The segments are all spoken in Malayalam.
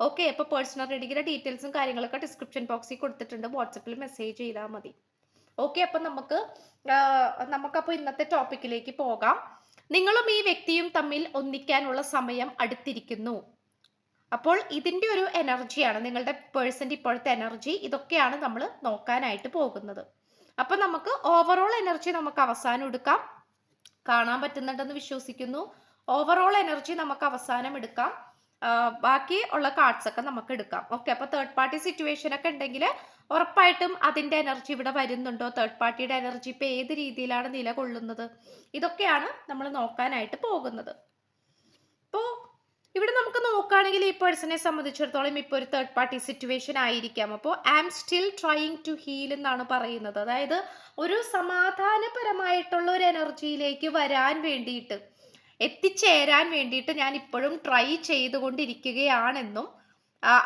ഓക്കെ അപ്പോൾ പേഴ്സണൽ റീഡിങ്ങിന്റെ ഡീറ്റെയിൽസും കാര്യങ്ങളൊക്കെ ഡിസ്ക്രിപ്ഷൻ ബോക്സിൽ കൊടുത്തിട്ടുണ്ട്. വാട്സപ്പിൽ മെസ്സേജ് ചെയ്താൽ മതി. ഓക്കെ അപ്പം നമുക്ക് നമുക്കപ്പോൾ ഇന്നത്തെ ടോപ്പിക്കിലേക്ക് പോകാം. നിങ്ങളും ഈ വ്യക്തിയും തമ്മിൽ ഒന്നിക്കാനുള്ള സമയം അടുത്തിരിക്കുന്നു. അപ്പോൾ ഇതിന്റെ ഒരു എനർജിയാണ് നിങ്ങളുടെ പേഴ്സന്റെ ഇപ്പോഴത്തെ എനർജി ഇതൊക്കെയാണ് നമ്മൾ നോക്കാനായിട്ട് പോകുന്നത്. അപ്പം നമുക്ക് ഓവറോൾ എനർജി നമുക്ക് അവസാനം എടുക്കാം. കാണാൻ പറ്റുന്നുണ്ടെന്ന് വിശ്വസിക്കുന്നു. ഓവറോൾ എനർജി നമുക്ക് അവസാനം എടുക്കാം. ബാക്കി ഉള്ള കാർഡ്സ് ഒക്കെ നമുക്ക് എടുക്കാം. ഓക്കെ അപ്പോൾ തേർഡ് പാർട്ടി സിറ്റുവേഷൻ ഒക്കെ ഉണ്ടെങ്കിൽ ഉറപ്പായിട്ടും അതിന്റെ എനർജി ഇവിടെ വരുന്നുണ്ടോ? തേർഡ് പാർട്ടിയുടെ എനർജി ഇപ്പൊ ഏത് രീതിയിലാണ് നിലകൊള്ളുന്നത്? ഇതൊക്കെയാണ് നമ്മൾ നോക്കാനായിട്ട് പോകുന്നത്. ഇപ്പോൾ ഇവിടെ നമുക്ക് നോക്കുകയാണെങ്കിൽ ഈ പേഴ്സണെ സംബന്ധിച്ചിടത്തോളം ഇപ്പോൾ ഒരു തേർഡ് പാർട്ടി സിറ്റുവേഷൻ ആയിരിക്കാം. അപ്പോൾ I am still trying to heal എന്നാണ് പറയുന്നത്. അതായത് ഒരു സമാധാനപരമായിട്ടുള്ള ഒരു എനർജിയിലേക്ക് വരാൻ വേണ്ടിയിട്ട് എത്തിച്ചേരാൻ വേണ്ടിയിട്ട് ഞാൻ ഇപ്പോഴും ട്രൈ ചെയ്തുകൊണ്ടിരിക്കുകയാണെന്നും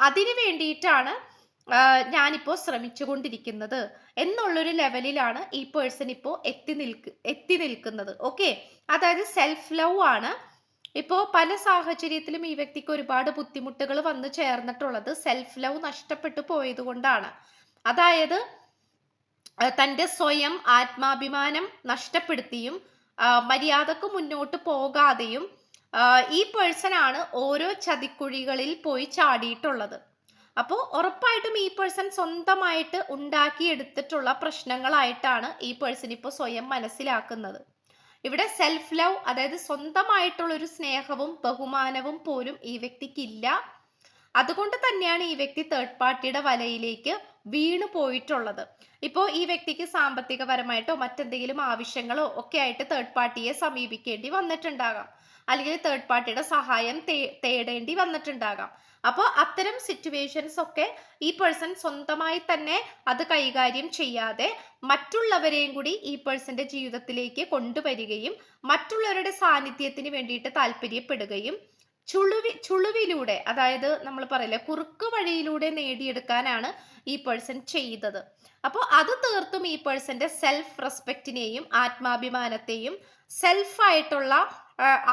അതിനു വേണ്ടിയിട്ടാണ് ഞാനിപ്പോൾ ശ്രമിച്ചുകൊണ്ടിരിക്കുന്നത് എന്നുള്ളൊരു ലെവലിലാണ് ഈ പേഴ്സൺ ഇപ്പോൾ എത്തി നിൽക്ക് എത്തി നിൽക്കുന്നത്. ഓക്കെ അതായത് സെൽഫ് ലവ് ആണ്. ഇപ്പോൾ പല സാഹചര്യത്തിലും ഈ വ്യക്തിക്ക് ഒരുപാട് ബുദ്ധിമുട്ടുകൾ വന്നു ചേർന്നിട്ടുള്ളത് സെൽഫ് ലവ് നഷ്ടപ്പെട്ടു പോയത് കൊണ്ടാണ്. അതായത് തന്റെ സ്വയം ആത്മാഭിമാനം നഷ്ടപ്പെടുത്തിയും മര്യാദയ്ക്ക് മുന്നോട്ട് പോകാതെയും ഈ പേഴ്സൺ ആണ് ഓരോ ചതിക്കുഴികളിൽ പോയി ചാടിയിട്ടുള്ളത്. അപ്പോൾ ഉറപ്പായിട്ടും ഈ പേഴ്സൺ സ്വന്തമായിട്ട് ഉണ്ടാക്കിയെടുത്തിട്ടുള്ള പ്രശ്നങ്ങളായിട്ടാണ് ഈ പേഴ്സൺ ഇപ്പോൾ സ്വയം മനസ്സിലാക്കുന്നത്. ഇവിടെ സെൽഫ് ലവ് അതായത് സ്വന്തമായിട്ടുള്ള ഒരു സ്നേഹവും ബഹുമാനവും പോലും ഈ വ്യക്തിക്കില്ല. അതുകൊണ്ട് തന്നെയാണ് ഈ വ്യക്തി തേർഡ് പാർട്ടിയുടെ വലയിലേക്ക് വീണു പോയിട്ടുള്ളത്. ഇപ്പോൾ ഈ വ്യക്തിക്ക് സാമ്പത്തികപരമായിട്ടോ മറ്റെന്തെങ്കിലും ആവശ്യങ്ങളോ ഒക്കെ ആയിട്ട് തേർഡ് പാർട്ടിയെ സമീപിക്കേണ്ടി വന്നിട്ടുണ്ടാകാം. അല്ലെങ്കിൽ തേർഡ് പാർട്ടിയുടെ സഹായം തേടേണ്ടി വന്നിട്ടുണ്ടാകാം. അപ്പോൾ അത്തരം സിറ്റുവേഷൻസ് ഒക്കെ ഈ പേഴ്സൺ സ്വന്തമായി തന്നെ അത് കൈകാര്യം ചെയ്യാതെ മറ്റുള്ളവരെയും കൂടി ഈ പേഴ്സന്റെ ജീവിതത്തിലേക്ക് കൊണ്ടുവരികയും മറ്റുള്ളവരുടെ സാന്നിധ്യത്തിന് വേണ്ടിയിട്ട് താല്പര്യപ്പെടുകയും ചുളുവി ചുളുവിലൂടെ അതായത് നമ്മൾ പറയില്ലേ കുറുക്ക് വഴിയിലൂടെ നേടിയെടുക്കാനാണ് ഈ പേഴ്സൺ ചെയ്തത്. അപ്പോൾ അത് തീർത്തും ഈ പേഴ്സന്റെ സെൽഫ് റെസ്പെക്റ്റിനെയും ആത്മാഭിമാനത്തെയും സെൽഫായിട്ടുള്ള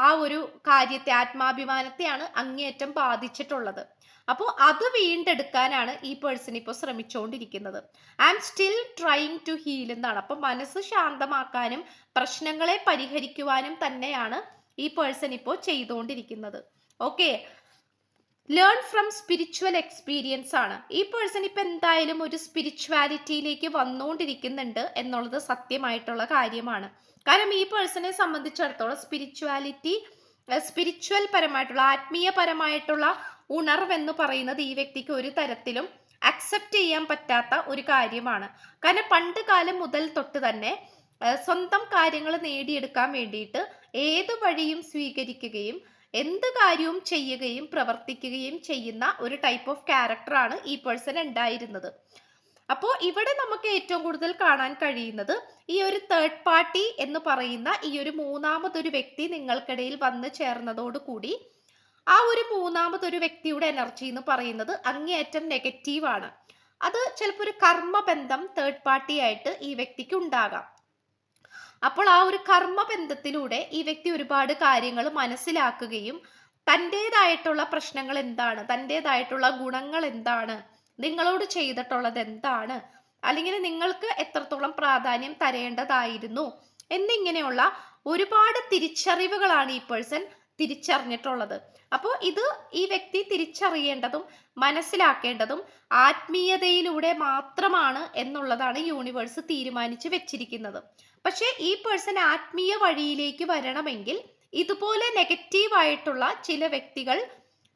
ആ ഒരു കാര്യത്തെ ആത്മാഭിമാനത്തെയാണ് അങ്ങേയറ്റം ബാധിച്ചിട്ടുള്ളത്. അപ്പോൾ അത് വീണ്ടെടുക്കാനാണ് ഈ പേഴ്സൺ ഇപ്പോൾ ശ്രമിച്ചുകൊണ്ടിരിക്കുന്നത് I am still trying to heal എന്നാണ്. അപ്പം മനസ്സ് ശാന്തമാക്കാനും പ്രശ്നങ്ങളെ പരിഹരിക്കുവാനും തന്നെയാണ് ഈ പേഴ്സൺ ഇപ്പോൾ ചെയ്തുകൊണ്ടിരിക്കുന്നത് okay learn from spiritual experience ആണ്. ഈ പേഴ്സൺ ഇപ്പം എന്തായാലും ഒരു സ്പിരിച്വാലിറ്റിയിലേക്ക് വന്നുകൊണ്ടിരിക്കുന്നുണ്ട് എന്നുള്ളത് സത്യമായിട്ടുള്ള കാര്യമാണ്. കാരണം ഈ പേഴ്സണെ സംബന്ധിച്ചിടത്തോളം സ്പിരിച്വാലിറ്റി സ്പിരിച്വൽ പരമായിട്ടുള്ള ആത്മീയപരമായിട്ടുള്ള ഉണർവെന്ന് പറയുന്നത് ഈ വ്യക്തിക്ക് ഒരു തരത്തിലും അക്സെപ്റ്റ് ചെയ്യാൻ പറ്റാത്ത ഒരു കാര്യമാണ്. കാരണം പണ്ട് കാലം മുതൽ തൊട്ട് തന്നെ സ്വന്തം കാര്യങ്ങൾ നേടിയെടുക്കാൻ വേണ്ടിയിട്ട് ഏത് വഴിയും സ്വീകരിക്കുകയും എന്ത് കാര്യവും ചെയ്യുകയും പ്രവർത്തിക്കുകയും ചെയ്യുന്ന ഒരു ടൈപ്പ് ഓഫ് ക്യാരക്ടറാണ് ഈ പേഴ്സൺ ഉണ്ടായിരുന്നത്. അപ്പോൾ ഇവിടെ നമുക്ക് ഏറ്റവും കൂടുതൽ കാണാൻ കഴിയുന്നത് ഈ ഒരു തേർഡ് പാർട്ടി എന്ന് പറയുന്ന ഈ ഒരു മൂന്നാമതൊരു വ്യക്തി നിങ്ങൾക്കിടയിൽ വന്ന് ചേർന്നതോടുകൂടി ആ ഒരു മൂന്നാമതൊരു വ്യക്തിയുടെ എനർജി എന്ന് പറയുന്നത് അങ്ങേയറ്റം നെഗറ്റീവാണ് അത് ചിലപ്പോൾ ഒരു കർമ്മബന്ധം തേർഡ് പാർട്ടി ആയിട്ട് ഈ വ്യക്തിക്ക് ഉണ്ടാകാം. അപ്പോൾ ആ ഒരു കർമ്മബന്ധത്തിലൂടെ ഈ വ്യക്തി ഒരുപാട് കാര്യങ്ങൾ മനസ്സിലാക്കുകയും തന്റെതായിട്ടുള്ള പ്രശ്നങ്ങൾ എന്താണ്? തന്റെതായിട്ടുള്ള ഗുണങ്ങൾ എന്താണ്? നിങ്ങളോട് ചെയ്തിട്ടുള്ളത് എന്താണ്? അല്ലെങ്കിൽ നിങ്ങൾക്ക് എത്രത്തോളം പ്രാധാന്യം തരേണ്ടതായിരുന്നു? എന്നിങ്ങനെയുള്ള ഒരുപാട് തിരിച്ചറിവുകളാണ് ഈ പേഴ്സൺ തിരിച്ചറിഞ്ഞിട്ടുള്ളത്. അപ്പോൾ ഇത് ഈ വ്യക്തി തിരിച്ചറിയേണ്ടതും മനസ്സിലാക്കേണ്ടതും ആത്മീയതയിലൂടെ മാത്രമാണ് എന്നുള്ളതാണ് യൂണിവേഴ്സ് തീരുമാനിച്ചു വെച്ചിരിക്കുന്നത്. പക്ഷേ ഈ പേഴ്സൺ ആത്മീയ വഴിയിലേക്ക് വരണമെങ്കിൽ ഇതുപോലെ നെഗറ്റീവായിട്ടുള്ള ചില വ്യക്തികൾ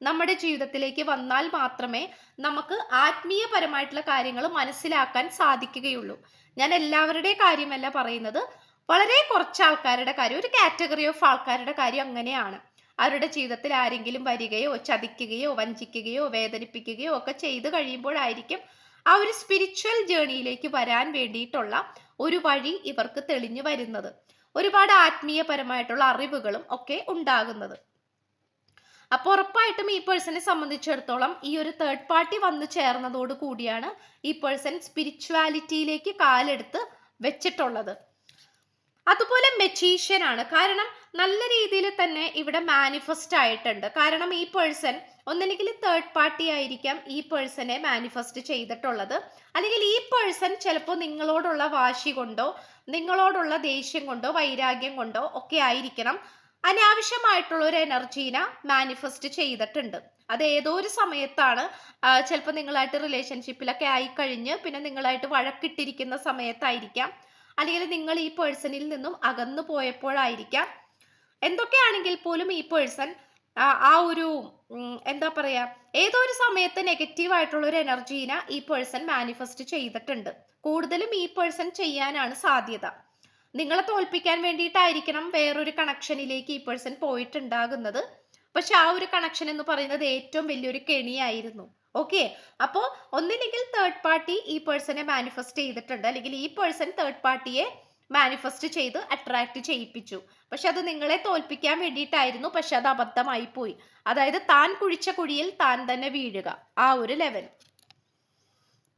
നമ്മുടെ ജീവിതത്തിലേക്ക് വന്നാൽ മാത്രമേ നമുക്ക് ആത്മീയപരമായിട്ടുള്ള കാര്യങ്ങൾ മനസ്സിലാക്കാൻ സാധിക്കുകയുള്ളൂ. ഞാൻ എല്ലാവരുടെ കാര്യമല്ല പറയുന്നത്. വളരെ കുറച്ച് ആൾക്കാരുടെ കാര്യം ഒരു കാറ്റഗറി ഓഫ് ആൾക്കാരുടെ കാര്യം അങ്ങനെയാണ്. അവരുടെ ജീവിതത്തിൽ ആരെങ്കിലും വരികയോ ചതിക്കുകയോ വഞ്ചിക്കുകയോ വേദനിപ്പിക്കുകയോ ഒക്കെ ചെയ്തു കഴിയുമ്പോഴായിരിക്കും ആ ഒരു സ്പിരിച്വൽ ജേണിയിലേക്ക് വരാൻ വേണ്ടിയിട്ടുള്ള ഒരു വഴി ഇവർക്ക് തെളിഞ്ഞു വരുന്നത്. ഒരുപാട് ആത്മീയപരമായിട്ടുള്ള അറിവുകളും ഒക്കെ ഉണ്ടാകുന്നത്. അപ്പോൾ ഉറപ്പായിട്ടും ഈ പേഴ്സണെ സംബന്ധിച്ചിടത്തോളം ഈ ഒരു തേർഡ് പാർട്ടി വന്നു ചേർന്നതോട് കൂടിയാണ് ഈ പേഴ്സൺ സ്പിരിച്വാലിറ്റിയിലേക്ക് കാലെടുത്ത് വെച്ചിട്ടുള്ളത്. അതുപോലെ മെച്ചീഷ്യൻ ആണ്. കാരണം നല്ല രീതിയിൽ തന്നെ ഇവിടെ മാനിഫെസ്റ്റ് ആയിട്ടുണ്ട്. കാരണം ഈ പേഴ്സൺ ഒന്നെങ്കിൽ തേർഡ് പാർട്ടി ആയിരിക്കാം ഈ പേഴ്സണെ മാനിഫെസ്റ്റ് ചെയ്തിട്ടുള്ളത്. അല്ലെങ്കിൽ ഈ പേഴ്സൺ ചിലപ്പോൾ നിങ്ങളോടുള്ള വാശി കൊണ്ടോ നിങ്ങളോടുള്ള ദേഷ്യം കൊണ്ടോ വൈരാഗ്യം കൊണ്ടോ ഒക്കെ ആയിരിക്കണം. അനാവശ്യമായിട്ടുള്ള ഒരു എനർജീനെ മാനിഫെസ്റ്റ് ചെയ്തിട്ടുണ്ട്. അത് ഏതോ ഒരു സമയത്താണ് ചിലപ്പോൾ നിങ്ങളായിട്ട് റിലേഷൻഷിപ്പിലൊക്കെ ആയിക്കഴിഞ്ഞ് പിന്നെ നിങ്ങളായിട്ട് വഴക്കിട്ടിരിക്കുന്ന സമയത്തായിരിക്കാം. അല്ലെങ്കിൽ നിങ്ങൾ ഈ പേഴ്സണിൽ നിന്നും അകന്നു പോയപ്പോഴായിരിക്കാം. എന്തൊക്കെയാണെങ്കിൽ പോലും ഈ പേഴ്സൺ ആ ഒരു എന്താ പറയാ ഏതോ ഒരു സമയത്ത് നെഗറ്റീവ് ആയിട്ടുള്ള ഒരു എനർജീനെ ഈ പേഴ്സൺ മാനിഫെസ്റ്റ് ചെയ്തിട്ടുണ്ട്. കൂടുതലും ഈ പേഴ്സൺ ചെയ്യാനാണ് സാധ്യത. നിങ്ങളെ തോൽപ്പിക്കാൻ വേണ്ടിയിട്ടായിരിക്കണം വേറൊരു കണക്ഷനിലേക്ക് ഈ പേഴ്സൺ പോയിട്ടുണ്ടാകുന്നത്. പക്ഷെ ആ ഒരു കണക്ഷൻ എന്ന് പറയുന്നത് ഏറ്റവും വലിയൊരു കെണിയായിരുന്നു. ഓക്കെ അപ്പോൾ ഒന്നില്ലെങ്കിൽ തേർഡ് പാർട്ടി ഈ പേഴ്സണെ മാനിഫെസ്റ്റ് ചെയ്തിട്ടുണ്ട്. അല്ലെങ്കിൽ ഈ പേഴ്സൺ തേർഡ് പാർട്ടിയെ മാനിഫെസ്റ്റ് ചെയ്ത് അട്രാക്ട് ചെയ്യിപ്പിച്ചു. പക്ഷെ അത് നിങ്ങളെ തോൽപ്പിക്കാൻ വേണ്ടിയിട്ടായിരുന്നു. പക്ഷെ അത് അബദ്ധമായി പോയി. അതായത് താൻ കുഴിച്ച കുഴിയിൽ താൻ തന്നെ വീഴുക. ആ ഒരു ലെവൽ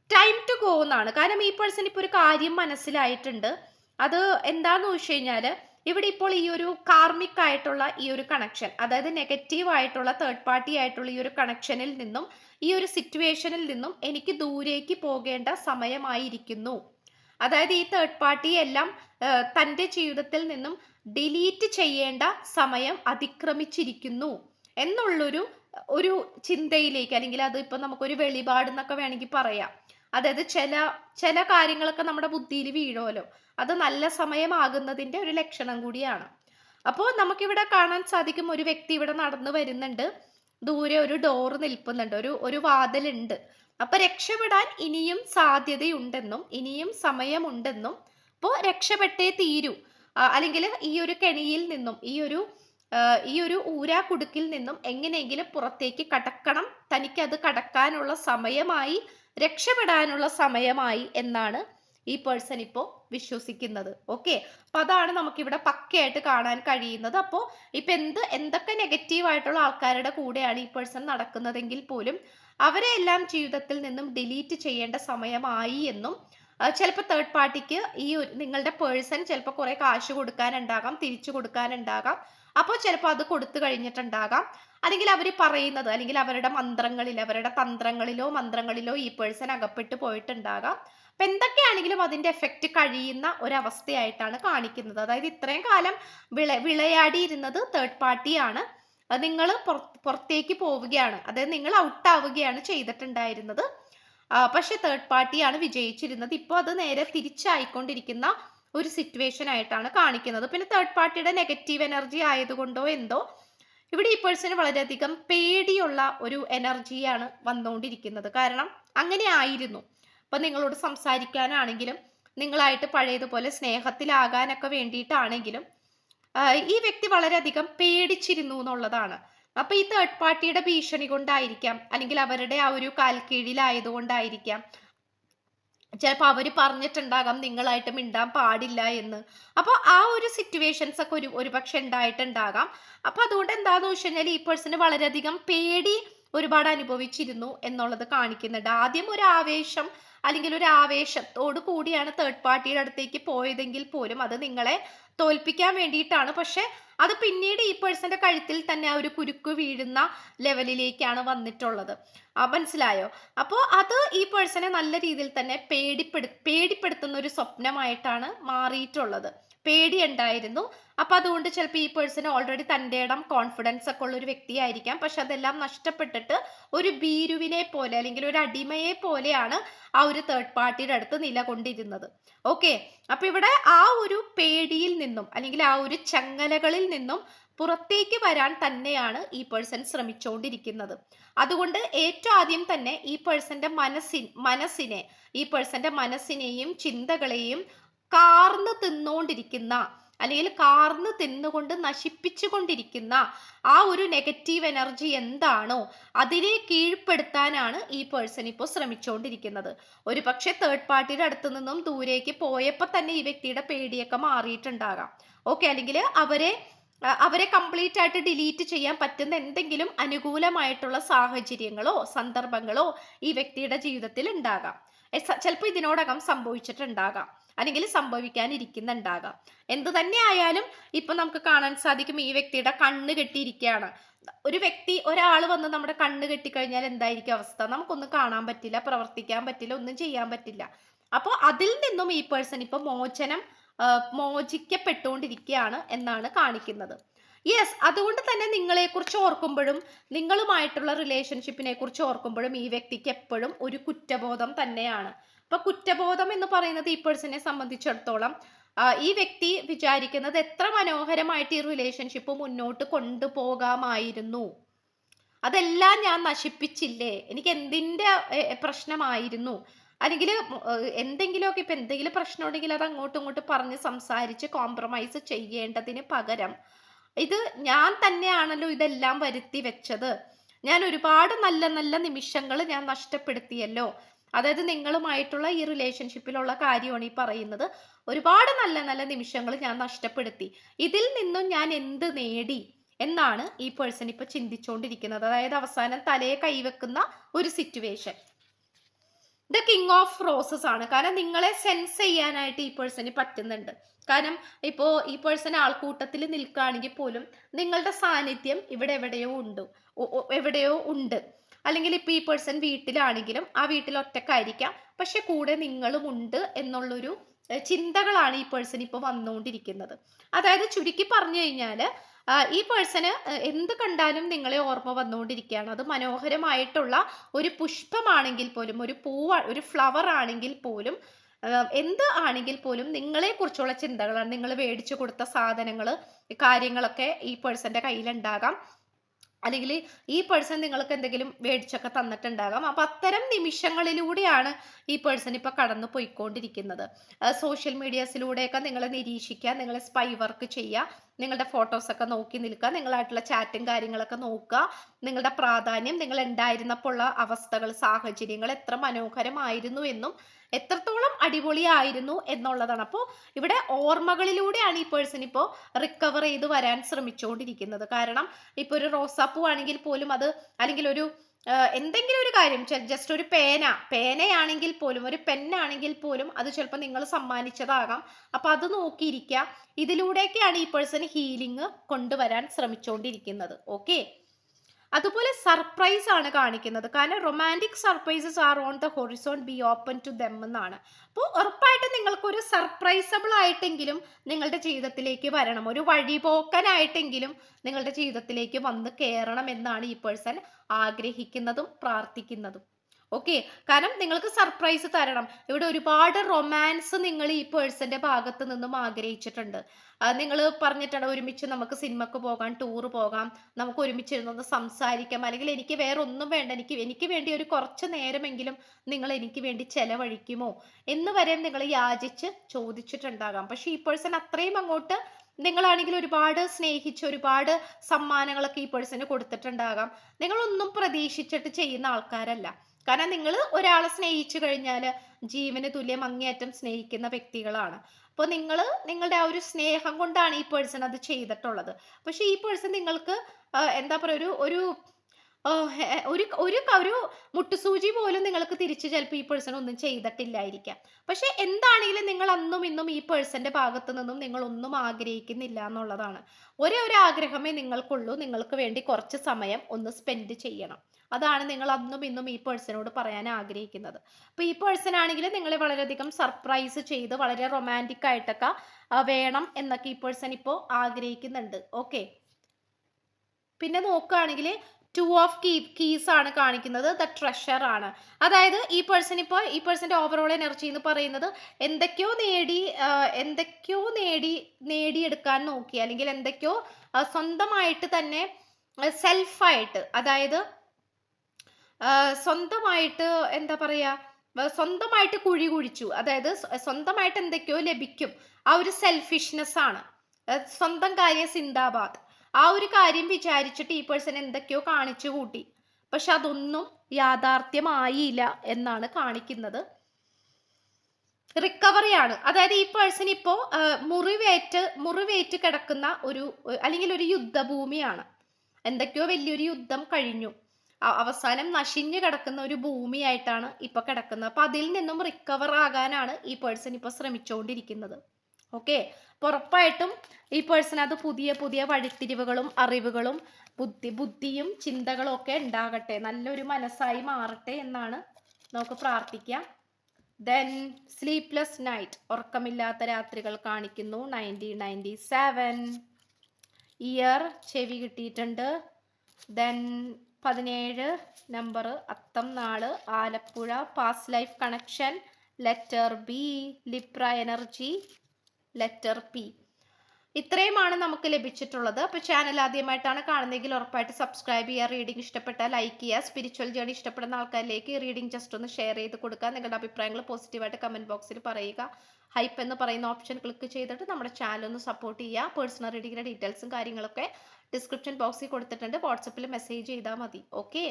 ടൈം ടു ഗോ എന്നാണ്. കാരണം ഈ പേഴ്സൺ ഇപ്പോൾ ഒരു കാര്യം മനസ്സിലായിട്ടുണ്ട്. അത് എന്താന്ന് വെച്ച് കഴിഞ്ഞാൽ ഇവിടെ ഇപ്പോൾ ഈ ഒരു കാർമിക് ആയിട്ടുള്ള ഈ ഒരു കണക്ഷൻ അതായത് നെഗറ്റീവ് ആയിട്ടുള്ള തേർഡ് പാർട്ടി ആയിട്ടുള്ള ഈ ഒരു കണക്ഷനിൽ നിന്നും ഈ ഒരു സിറ്റുവേഷനിൽ നിന്നും എനിക്ക് ദൂരേക്ക് പോകേണ്ട സമയമായിരിക്കുന്നു. അതായത് ഈ തേർഡ് പാർട്ടി എല്ലാം തന്റെ ജീവിതത്തിൽ നിന്നും ഡിലീറ്റ് ചെയ്യേണ്ട സമയം അതിക്രമിച്ചിരിക്കുന്നു എന്നുള്ളൊരു ഒരു ചിന്തയിലേക്ക് അല്ലെങ്കിൽ അത് ഇപ്പം നമുക്കൊരു വെളിപാട് എന്നൊക്കെ വേണമെങ്കിൽ പറയാം. അതായത് ചില ചില കാര്യങ്ങളൊക്കെ നമ്മുടെ ബുദ്ധിയിൽ വീഴുമല്ലോ. അത് നല്ല സമയമാകുന്നതിന്റെ ഒരു ലക്ഷണം കൂടിയാണ്. അപ്പോൾ നമുക്കിവിടെ കാണാൻ സാധിക്കും ഒരു വ്യക്തി ഇവിടെ നടന്നു വരുന്നുണ്ട്. ദൂരെ ഒരു ഡോർ നിൽക്കുന്നുണ്ട് ഒരു ഒരു വാതിലുണ്ട്. അപ്പൊ രക്ഷപ്പെടാൻ ഇനിയും സാധ്യതയുണ്ടെന്നും ഇനിയും സമയമുണ്ടെന്നും അപ്പോൾ രക്ഷപ്പെട്ടേ തീരൂ. അല്ലെങ്കിൽ ഈ ഒരു കെണിയിൽ നിന്നും ഈ ഒരു ഈ ഒരു ഊരാ കുടുക്കിൽ നിന്നും എങ്ങനെയെങ്കിലും പുറത്തേക്ക് കടക്കണം. തനിക്കത് കടക്കാനുള്ള സമയമായി രക്ഷപ്പെടാനുള്ള സമയമായി എന്നാണ് ഈ പേഴ്സൺ ഇപ്പോൾ വിശ്വസിക്കുന്നത്. ഓക്കെ അപ്പൊ അതാണ് നമുക്കിവിടെ പക്കയായിട്ട് കാണാൻ കഴിയുന്നത്. അപ്പോൾ ഇപ്പൊ എന്ത് എന്തൊക്കെ നെഗറ്റീവ് ആയിട്ടുള്ള ആൾക്കാരുടെ കൂടെയാണ് ഈ പേഴ്സൺ നടക്കുന്നതെങ്കിൽ പോലും അവരെ എല്ലാം ജീവിതത്തിൽ നിന്നും ഡിലീറ്റ് ചെയ്യേണ്ട സമയമായി എന്നും ചിലപ്പോൾ തേർഡ് പാർട്ടിക്ക് ഈ നിങ്ങളുടെ പേഴ്സൺ ചിലപ്പോൾ കുറെ കാശ് കൊടുക്കാനുണ്ടാകാം തിരിച്ചു കൊടുക്കാനുണ്ടാകാം. അപ്പോൾ ചിലപ്പോൾ അത് കൊടുത്തു കഴിഞ്ഞിട്ടുണ്ടാകാം. അല്ലെങ്കിൽ അവർ പറയുന്നത് അല്ലെങ്കിൽ അവരുടെ മന്ത്രങ്ങളിൽ അവരുടെ തന്ത്രങ്ങളിലോ മന്ത്രങ്ങളിലോ ഈ പേഴ്സൺ അകപ്പെട്ട് പോയിട്ടുണ്ടാകാം. അപ്പൊ എന്തൊക്കെയാണെങ്കിലും അതിന്റെ എഫക്റ്റ് കഴിയുന്ന ഒരവസ്ഥയായിട്ടാണ് കാണിക്കുന്നത്. അതായത് ഇത്രയും കാലം വിള വിളയാടിയിരുന്നത് തേർഡ് പാർട്ടിയാണ് നിങ്ങൾ പുറത്തേക്ക് പോവുകയാണ്. അതായത് നിങ്ങൾ ഔട്ട് ആവുകയാണ് ചെയ്തിട്ടുണ്ടായിരുന്നത്. പക്ഷെ തേർഡ് പാർട്ടിയാണ് വിജയിച്ചിരുന്നത്. ഇപ്പോൾ അത് നേരെ തിരിച്ചായിക്കൊണ്ടിരിക്കുന്ന ഒരു സിറ്റുവേഷൻ ആയിട്ടാണ് കാണിക്കുന്നത്. പിന്നെ തേർഡ് പാർട്ടിയുടെ നെഗറ്റീവ് എനർജി ആയതുകൊണ്ടോ എന്തോ ഇവിടെ ഈ പേഴ്സണ് വളരെയധികം പേടിയുള്ള ഒരു എനർജിയാണ് വന്നുകൊണ്ടിരിക്കുന്നത്. കാരണം അങ്ങനെ ആയിരുന്നു. അപ്പൊ നിങ്ങളോട് സംസാരിക്കാനാണെങ്കിലും നിങ്ങളായിട്ട് പഴയതുപോലെ സ്നേഹത്തിലാകാനൊക്കെ വേണ്ടിയിട്ടാണെങ്കിലും ഈ വ്യക്തി വളരെയധികം പേടിച്ചിരുന്നു എന്നുള്ളതാണ്. അപ്പൊ ഈ തേർഡ് പാർട്ടിയുടെ ഭീഷണി കൊണ്ടായിരിക്കാം അല്ലെങ്കിൽ അവരുടെ ആ ഒരു കാൽക്കീഴിലായതുകൊണ്ടായിരിക്കാം ചിലപ്പോൾ അവർ പറഞ്ഞിട്ടുണ്ടാകാം നിങ്ങളായിട്ട് മിണ്ടാൻ പാടില്ല എന്ന്. അപ്പോൾ ആ ഒരു സിറ്റുവേഷൻസ് ഒക്കെ ഒരു ഒരുപക്ഷെ ഉണ്ടായിട്ടുണ്ടാകാം. അപ്പോൾ അതുകൊണ്ട് എന്താണെന്ന് വെച്ച് കഴിഞ്ഞാൽ ഈ പേഴ്സണ് വളരെയധികം പേടി ഒരുപാട് അനുഭവിച്ചിരുന്നു എന്നുള്ളത് കാണിക്കുന്നുണ്ട്. ആദ്യം ഒരു ആവേശം അല്ലെങ്കിൽ ഒരു ആവേശത്തോടു കൂടിയാണ് തേർഡ് പാർട്ടിയുടെ അടുത്തേക്ക് പോയതെങ്കിൽ പോലും അത് നിങ്ങളെ തോൽപ്പിക്കാൻ വേണ്ടിയിട്ടാണ്. പക്ഷെ അത് പിന്നീട് ഈ പേഴ്സന്റെ കഴുത്തിൽ തന്നെ ആ ഒരു കുരുക്ക് വീഴുന്ന ലെവലിലേക്കാണ് വന്നിട്ടുള്ളത്. ആ മനസ്സിലായോ? അപ്പോൾ അത് ഈ പേഴ്സനെ നല്ല രീതിയിൽ തന്നെ പേടിപ്പെടു പേടിപ്പെടുത്തുന്ന ഒരു സ്വപ്നമായിട്ടാണ് മാറിയിട്ടുള്ളത്. പേടി ഉണ്ടായിരുന്നു അപ്പൊ അതുകൊണ്ട് ചിലപ്പോൾ ഈ പേഴ്സൺ ഓൾറെഡി തന്റെ ഇടം കോൺഫിഡൻസ് ഒക്കെ ഉള്ള ഒരു വ്യക്തിയായിരിക്കാം. പക്ഷെ അതെല്ലാം നഷ്ടപ്പെട്ടിട്ട് ഒരു ഭീരുവിനെ പോലെ അല്ലെങ്കിൽ ഒരു അടിമയെ പോലെയാണ് ആ ഒരു തേർഡ് പാർട്ടിയുടെ അടുത്ത് നിലകൊണ്ടിരുന്നത്. ഓക്കെ അപ്പൊ ഇവിടെ ആ ഒരു പേടിയിൽ നിന്നും അല്ലെങ്കിൽ ആ ഒരു ചങ്ങലകളിൽ നിന്നും പുറത്തേക്ക് വരാൻ തന്നെയാണ് ഈ പേഴ്സൺ ശ്രമിച്ചുകൊണ്ടിരിക്കുന്നത് അതുകൊണ്ട് ഏറ്റവും ആദ്യം തന്നെ ഈ പേഴ്സന്റെ മനസ്സിൻ മനസ്സിനെ ഈ പേഴ്സന്റെ മനസ്സിനെയും ചിന്തകളെയും കാർന്ന് തിന്നുകൊണ്ടിരിക്കുന്ന അല്ലെങ്കിൽ കാർന്ന് തിന്നുകൊണ്ട് നശിപ്പിച്ചു കൊണ്ടിരിക്കുന്ന ആ ഒരു നെഗറ്റീവ് എനർജി എന്താണോ അതിനെ കീഴ്പ്പെടുത്താനാണ് ഈ പേഴ്സൺ ഇപ്പോൾ ശ്രമിച്ചുകൊണ്ടിരിക്കുന്നത്. ഒരു പക്ഷേ തേർഡ് പാർട്ടിയുടെ അടുത്ത് നിന്നും ദൂരേക്ക് പോയപ്പോൾ തന്നെ ഈ വ്യക്തിയുടെ പേടിയൊക്കെ മാറിയിട്ടുണ്ടാകാം. ഓക്കെ അല്ലെങ്കിൽ അവരെ അവരെ കംപ്ലീറ്റ് ആയിട്ട് ഡിലീറ്റ് ചെയ്യാൻ പറ്റുന്ന എന്തെങ്കിലും അനുകൂലമായിട്ടുള്ള സാഹചര്യങ്ങളോ സന്ദർഭങ്ങളോ ഈ വ്യക്തിയുടെ ജീവിതത്തിൽ ഉണ്ടാകാം. ചിലപ്പോൾ ഇതിനോടകം സംഭവിച്ചിട്ടുണ്ടാകാം. അല്ലെങ്കിൽ സംഭവിക്കാനിരിക്കുന്നുണ്ടാകാം. എന്ത് തന്നെ ആയാലും ഇപ്പൊ നമുക്ക് കാണാൻ സാധിക്കും ഈ വ്യക്തിയുടെ കണ്ണ് കെട്ടിയിരിക്കുകയാണ്. ഒരു വ്യക്തി ഒരാൾ വന്ന് നമ്മുടെ കണ്ണ് കെട്ടിക്കഴിഞ്ഞാൽ എന്തായിരിക്കും അവസ്ഥ? നമുക്കൊന്നും കാണാൻ പറ്റില്ല പ്രവർത്തിക്കാൻ പറ്റില്ല ഒന്നും ചെയ്യാൻ പറ്റില്ല. അപ്പോൾ അതിൽ നിന്നും ഈ പേഴ്സൺ ഇപ്പൊ മോചനം മോചിക്കപ്പെട്ടുകൊണ്ടിരിക്കുകയാണ് എന്നാണ് കാണിക്കുന്നത്. യെസ് അതുകൊണ്ട് തന്നെ നിങ്ങളെക്കുറിച്ച് ഓർക്കുമ്പോഴും നിങ്ങളുമായിട്ടുള്ള റിലേഷൻഷിപ്പിനെ കുറിച്ച് ഓർക്കുമ്പോഴും ഈ വ്യക്തിക്ക് എപ്പോഴും ഒരു കുറ്റബോധം തന്നെയാണ്. അപ്പൊ കുറ്റബോധം എന്ന് പറയുന്നത് ഈ പേഴ്സണെ സംബന്ധിച്ചിടത്തോളം ഈ വ്യക്തി വിചാരിക്കുന്നത് എത്ര മനോഹരമായിട്ട് ഈ റിലേഷൻഷിപ്പ് മുന്നോട്ട് കൊണ്ടുപോകാമായിരുന്നു. അതെല്ലാം ഞാൻ നശിപ്പിച്ചില്ലേ? എനിക്ക് എന്തിന്റെ എ, എ, പ്രശ്നമായിരുന്നു? അല്ലെങ്കിൽ എന്തെങ്കിലുമൊക്കെ ഇപ്പം എന്തെങ്കിലും പ്രശ്നമുണ്ടെങ്കിൽ അത് അങ്ങോട്ടും ഇങ്ങോട്ടും പറഞ്ഞ് സംസാരിച്ച് കോംപ്രമൈസ് ചെയ്യേണ്ടതിന് പകരം ഇത് ഞാൻ തന്നെയാണല്ലോ ഇതെല്ലാം വരുത്തി വെച്ചത്. ഞാൻ ഒരുപാട് നല്ല നല്ല നിമിഷങ്ങൾ ഞാൻ നഷ്ടപ്പെടുത്തിയല്ലോ. അതായത് നിങ്ങളുമായിട്ടുള്ള ഈ റിലേഷൻഷിപ്പിലുള്ള കാര്യമാണ് ഈ പറയുന്നത്. ഒരുപാട് നല്ല നല്ല നിമിഷങ്ങൾ ഞാൻ നഷ്ടപ്പെടുത്തി. ഇതിൽ നിന്നും ഞാൻ എന്ത് നേടി എന്നാണ് ഈ പേഴ്സൺ ഇപ്പൊ ചിന്തിച്ചുകൊണ്ടിരിക്കുന്നത് അതായത് അവസാനം തലയെ കൈവെക്കുന്ന ഒരു situation the king of roses ആണ്. കാരണം നിങ്ങളെ സെൻസ് ചെയ്യാനായിട്ട് ഈ പേഴ്സണ് പറ്റുന്നുണ്ട്. കാരണം ഇപ്പോൾ ഈ പേഴ്സൺ ആൾക്കൂട്ടത്തിൽ നിൽക്കുകയാണെങ്കിൽ പോലും നിങ്ങളുടെ സാന്നിധ്യം ഇവിടെ എവിടെയോ ഉണ്ട്. എവിടെയോ ഉണ്ട്. അല്ലെങ്കിൽ ഇപ്പോൾ ഈ പേഴ്സൺ വീട്ടിലാണെങ്കിലും ആ വീട്ടിൽ ഒറ്റക്കായിരിക്കാം പക്ഷെ കൂടെ നിങ്ങളും ഉണ്ട് എന്നുള്ളൊരു ചിന്തകളാണ് ഈ പേഴ്സൺ ഇപ്പോൾ വന്നുകൊണ്ടിരിക്കുന്നത്. അതായത് ചുരുക്കി പറഞ്ഞു കഴിഞ്ഞാൽ ഈ പേഴ്സണ് എന്ത് കണ്ടാലും നിങ്ങളെ ഓർമ്മ വന്നുകൊണ്ടിരിക്കുകയാണ്. അത് മനോഹരമായിട്ടുള്ള ഒരു പുഷ്പമാണെങ്കിൽ പോലും ഒരു പൂവ് ഒരു ഫ്ലവർ ആണെങ്കിൽ പോലും എന്ത് ആണെങ്കിൽ പോലും നിങ്ങളെ കുറിച്ചുള്ള ചിന്തകളാണ് നിങ്ങൾ മേടിച്ചു കൊടുത്ത സാധനങ്ങൾ കാര്യങ്ങളൊക്കെ ഈ പേഴ്സന്റെ കയ്യിലുണ്ടാകാം. അല്ലെങ്കിൽ ഈ പേഴ്സൺ നിങ്ങൾക്ക് എന്തെങ്കിലും മേടിച്ചൊക്കെ തന്നിട്ടുണ്ടാകാം. അപ്പൊ അത്തരം നിമിഷങ്ങളിലൂടെയാണ് ഈ പേഴ്സൺ ഇപ്പോൾ കടന്നു പോയിക്കൊണ്ടിരിക്കുന്നത്. സോഷ്യൽ മീഡിയാസിലൂടെയൊക്കെ നിങ്ങളെ നിരീക്ഷിക്കുക നിങ്ങളെ സ്പൈ വർക്ക് ചെയ്യുക നിങ്ങളുടെ ഫോട്ടോസൊക്കെ നോക്കി നിൽക്കുക നിങ്ങളായിട്ടുള്ള ചാറ്റും കാര്യങ്ങളൊക്കെ നോക്കുക. നിങ്ങളുടെ പ്രാധാന്യം നിങ്ങൾ ഉണ്ടായിരുന്നപ്പോൾ ഉള്ള അവസ്ഥകൾ സാഹചര്യങ്ങൾ എത്ര മനോഹരമായിരുന്നു എന്നും എത്രത്തോളം അടിപൊളിയായിരുന്നു എന്നുള്ളതാണ്. അപ്പോൾ ഇവിടെ ഓർമ്മകളിലൂടെയാണ് ഈ പേഴ്സൺ ഇപ്പോൾ റിക്കവർ ചെയ്ത് വരാൻ ശ്രമിച്ചുകൊണ്ടിരിക്കുന്നത് കാരണം ഇപ്പോൾ ഒരു റോസാപ്പൂ ആണെങ്കിൽ പോലും അത് അല്ലെങ്കിൽ ഒരു എന്തെങ്കിലും ഒരു കാര്യം ജസ്റ്റ് ഒരു പേന പേനയാണെങ്കിൽ പോലും ഒരു പെന്നാണെങ്കിൽ പോലും അത് ചിലപ്പോൾ നിങ്ങൾ സമ്മാനിച്ചതാകാം. അപ്പം അത് നോക്കിയിരിക്കുക. ഇതിലൂടെയൊക്കെയാണ് ഈ പേഴ്സൺ ഹീലിംഗ് കൊണ്ടുവരാൻ ശ്രമിച്ചുകൊണ്ടിരിക്കുന്നത് ഓക്കെ അതുപോലെ സർപ്രൈസ് ആണ് കാണിക്കുന്നത്. കാരണം romantic surprises are on the horizon be open to them എന്നാണ്. അപ്പോൾ ഉറപ്പായിട്ടും നിങ്ങൾക്കൊരു സർപ്രൈസബിൾ ആയിട്ടെങ്കിലും നിങ്ങളുടെ ജീവിതത്തിലേക്ക് വരണം. ഒരു വഴിപോക്കനായിട്ടെങ്കിലും നിങ്ങളുടെ ജീവിതത്തിലേക്ക് വന്ന് കയറണം എന്നാണ് ഈ പേഴ്സൺ ആഗ്രഹിക്കുന്നതും പ്രാർത്ഥിക്കുന്നതും. ഓക്കെ കാരണം നിങ്ങൾക്ക് സർപ്രൈസ് തരണം. ഇവിടെ ഒരുപാട് റൊമാൻസ് നിങ്ങൾ ഈ പേഴ്സന്റെ ഭാഗത്ത് നിന്നും ആഗ്രഹിച്ചിട്ടുണ്ട്. നിങ്ങൾ പറഞ്ഞിട്ടാണ് ഒരുമിച്ച് നമുക്ക് സിനിമക്ക് പോകാം ടൂർ പോകാം നമുക്ക് ഒരുമിച്ച് ഇരുന്നൊന്ന് സംസാരിക്കാം. അല്ലെങ്കിൽ എനിക്ക് വേറെ ഒന്നും വേണ്ട എനിക്ക് എനിക്ക് വേണ്ടി ഒരു കുറച്ച് നേരമെങ്കിലും നിങ്ങൾ എനിക്ക് വേണ്ടി ചെലവഴിക്കുമോ എന്ന് വരെ നിങ്ങൾ യാചിച്ച് ചോദിച്ചിട്ടുണ്ടാകാം. പക്ഷെ ഈ പേഴ്സൺ അത്രയും അങ്ങോട്ട് നിങ്ങളാണെങ്കിൽ ഒരുപാട് സ്നേഹിച്ച് ഒരുപാട് സമ്മാനങ്ങളൊക്കെ ഈ പേഴ്സന് കൊടുത്തിട്ടുണ്ടാകാം. നിങ്ങളൊന്നും പ്രതീക്ഷിച്ചിട്ട് ചെയ്യുന്ന ആൾക്കാരല്ല. കാരണം നിങ്ങൾ ഒരാളെ സ്നേഹിച്ചു കഴിഞ്ഞാൽ ജീവന് തുല്യം അങ്ങേയറ്റം സ്നേഹിക്കുന്ന വ്യക്തികളാണ്. അപ്പോൾ നിങ്ങൾ നിങ്ങളുടെ ആ ഒരു സ്നേഹം കൊണ്ടാണ് ഈ പേഴ്സൺ അത് ചെയ്തിട്ടുള്ളത്. പക്ഷേ ഈ പേഴ്സൺ നിങ്ങൾക്ക് എന്താ പറയുക ഒരു ഒരു ഒരു ഒരു ഒരു മുട്ടുസൂചി പോലും നിങ്ങൾക്ക് തിരിച്ച് ചിലപ്പോൾ ഈ പേഴ്സൺ ഒന്നും ചെയ്തിട്ടില്ലായിരിക്കാം. പക്ഷെ എന്താണെങ്കിലും നിങ്ങൾ അന്നും ഇന്നും ഈ പേഴ്സന്റെ ഭാഗത്ത് നിന്നും നിങ്ങൾ ഒന്നും ആഗ്രഹിക്കുന്നില്ല എന്നുള്ളതാണ്. ഒരേ ഒരു ആഗ്രഹമേ നിങ്ങൾക്കുള്ളൂ. നിങ്ങൾക്ക് വേണ്ടി കുറച്ച് സമയം ഒന്ന് സ്പെൻഡ് ചെയ്യണം. അതാണ് നിങ്ങൾ അന്നും ഇന്നും ഈ പേഴ്സണോട് പറയാൻ ആഗ്രഹിക്കുന്നത്. അപ്പോൾ ഈ പേഴ്സൺ ആണെങ്കിൽ നിങ്ങളെ വളരെയധികം സർപ്രൈസ് ചെയ്ത് വളരെ റൊമാന്റിക് ആയിട്ടൊക്കെ വേണം എന്നൊക്കെ ഈ പേഴ്സൺ ഇപ്പോൾ ആഗ്രഹിക്കുന്നുണ്ട്. ഓക്കെ? പിന്നെ നോക്കുകയാണെങ്കിൽ ടു ഓഫ് കീ കീസ് ആണ് കാണിക്കുന്നത്. ദ ട്രഷർ ആണ്. അതായത് ഈ പേഴ്സൺ ഇപ്പോൾ ഈ പേഴ്സന്റെ ഓവറോൾ എനർജി എന്ന് പറയുന്നത് എന്തൊക്കെയോ നേടി എന്തൊക്കെയോ നേടി നേടിയെടുക്കാൻ നോക്കി അല്ലെങ്കിൽ എന്തൊക്കെയോ സ്വന്തമായിട്ട് തന്നെ സെൽഫായിട്ട് അതായത് സ്വന്തമായിട്ട് എന്താ പറയാ സ്വന്തമായിട്ട് കുഴി കുഴിച്ചു. അതായത് സ്വന്തമായിട്ട് എന്തൊക്കെയോ ലഭിക്കും. ആ ഒരു സെൽഫിഷ്നെസ് ആണ്. സ്വന്തം കാര്യം സിന്ദാബാദ്. ആ ഒരു കാര്യം വിചാരിച്ചിട്ട് ഈ പേഴ്സൺ എന്തൊക്കെയോ കാണിച്ചു കൂട്ടി. പക്ഷെ അതൊന്നും യാഥാർത്ഥ്യമായില്ല എന്നാണ് കാണിക്കുന്നത്. റിക്കവറി ആണ്. അതായത് ഈ പേഴ്സൺ ഇപ്പോൾ മുറിവേറ്റ് മുറിവേറ്റ് കിടക്കുന്ന ഒരു അല്ലെങ്കിൽ ഒരു യുദ്ധഭൂമിയാണ്. എന്തൊക്കെയോ വലിയൊരു യുദ്ധം കഴിഞ്ഞു. അവസാനം നശിഞ്ഞു കിടക്കുന്ന ഒരു ഭൂമിയായിട്ടാണ് ഇപ്പൊ കിടക്കുന്നത്. അപ്പൊ അതിൽ നിന്നും റിക്കവർ ആകാനാണ് ഈ പേഴ്സൺ ഇപ്പൊ ശ്രമിച്ചുകൊണ്ടിരിക്കുന്നത് ഓക്കെ ഉറപ്പായിട്ടും ഈ പേഴ്സൺ അത് പുതിയ പുതിയ വഴിത്തിരിവുകളും അറിവുകളും ബുദ്ധി ബുദ്ധിയും ചിന്തകളും ഒക്കെ ഉണ്ടാകട്ടെ. നല്ലൊരു മനസ്സായി മാറട്ടെ എന്നാണ് നമുക്ക് പ്രാർത്ഥിക്കാം. ദെൻ സ്ലീപ്ലെസ് നൈറ്റ് ഉറക്കമില്ലാത്ത രാത്രികൾ കാണിക്കുന്നു. നയന്റീൻ നയന്റി സെവൻ ഇയർ ചെവി കിട്ടിയിട്ടുണ്ട്. ദെൻ പതിനേഴ് നമ്പർ അത്തം നാൾ Alappuzha past life connection letter B Libra energy letter P. ഇത്രയുമാണ് നമുക്ക് ലഭിച്ചിട്ടുള്ളത്. അപ്പോൾ ചാനൽ ആദ്യമായിട്ടാണ് കാണുന്നതെങ്കിൽ ഉറപ്പായിട്ട് സബ്സ്ക്രൈബ് ചെയ്യുക റീഡിംഗ് ഇഷ്ടപ്പെട്ടാൽ ലൈക്ക് ചെയ്യുക സ്പിരിച്വൽ ജേണി ഇഷ്ടപ്പെടുന്ന ആൾക്കാരിലേക്ക് റീഡിംഗ് ജസ്റ്റ് ഒന്ന് ഷെയർ ചെയ്ത് കൊടുക്കുക നിങ്ങളുടെ അഭിപ്രായങ്ങൾ പോസിറ്റീവായിട്ട് കമന്റ് ബോക്സിൽ പറയുക. ഹൈപ്പ് എന്ന് പറയുന്ന ഓപ്ഷൻ ക്ലിക്ക് ചെയ്തിട്ട് നമ്മുടെ ചാനൽ ഒന്ന് സപ്പോർട്ട് ചെയ്യുക പേഴ്സണൽ റീഡിങ്ങിന്റെ ഡീറ്റെയിൽസും കാര്യങ്ങളൊക്കെ ഡിസ്ക്രിപ്ഷൻ ബോക്സിൽ കൊടുത്തിട്ടുണ്ട്. വാട്സപ്പിൽ മെസ്സേജ് ചെയ്താൽ മതി. ഓക്കെ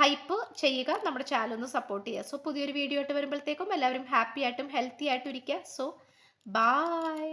ഹൈപ്പ് ചെയ്യുക. നമ്മുടെ ചാനൽ ഒന്ന് സപ്പോർട്ട് ചെയ്യുക. സോ പുതിയൊരു വീഡിയോ ആയിട്ട് വരുമ്പോഴത്തേക്കും എല്ലാവരും ഹാപ്പി ആയിട്ടും ഹെൽത്തി ആയിട്ടും ഇരിക്കുക. So bye